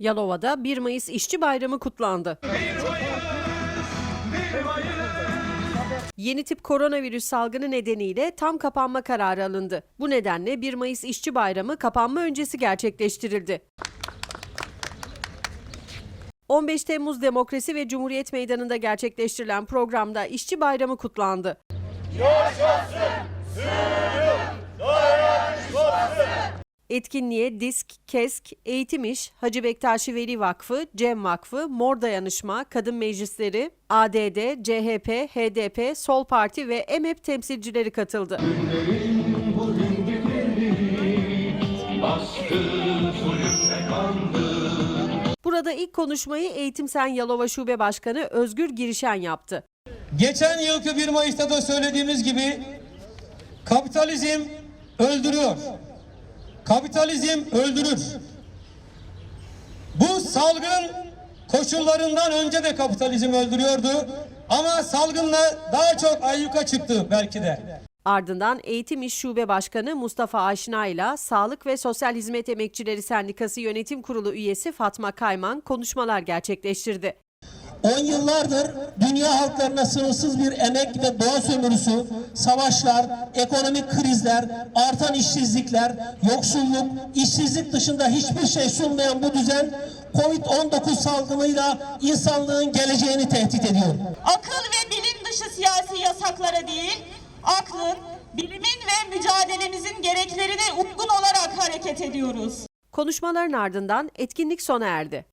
Yalova'da 1 Mayıs İşçi Bayramı kutlandı. Yeni tip koronavirüs salgını nedeniyle tam kapanma kararı alındı. Bu nedenle 1 Mayıs İşçi Bayramı kapanma öncesi gerçekleştirildi. 15 Temmuz Demokrasi ve Cumhuriyet Meydanı'nda gerçekleştirilen programda İşçi Bayramı kutlandı. Etkinliğe DİSK, KESK, Eğitim İş, Hacı Bektaşi Veli Vakfı, Cem Vakfı, Mor Dayanışma, Kadın Meclisleri, ADD, CHP, HDP, Sol Parti ve EMEP temsilcileri katıldı. Burada ilk konuşmayı Eğitim Sen Yalova Şube Başkanı Özgür Girişen yaptı. Geçen yılki 1 Mayıs'ta da söylediğimiz gibi kapitalizm öldürüyor. Kapitalizm öldürür. Bu salgın koşullarından önce de kapitalizm öldürüyordu. Ama salgınla daha çok ayyuka çıktı belki de. Ardından Eğitim İş Şube Başkanı Mustafa Aşina ile Sağlık ve Sosyal Hizmet Emekçileri Sendikası Yönetim Kurulu üyesi Fatma Kayman konuşmalar gerçekleştirdi. 10 yıllardır dünya halklarına sınırsız bir emek ve doğa sömürüsü, savaşlar, ekonomik krizler, artan işsizlikler, yoksulluk, işsizlik dışında hiçbir şey sunmayan bu düzen Covid-19 salgınıyla insanlığın geleceğini tehdit ediyor. akıl ve bilim dışı siyasi yasaklara değil, aklın, bilimin ve mücadelemizin gereklerine uygun olarak hareket ediyoruz. Konuşmaların ardından etkinlik sona erdi.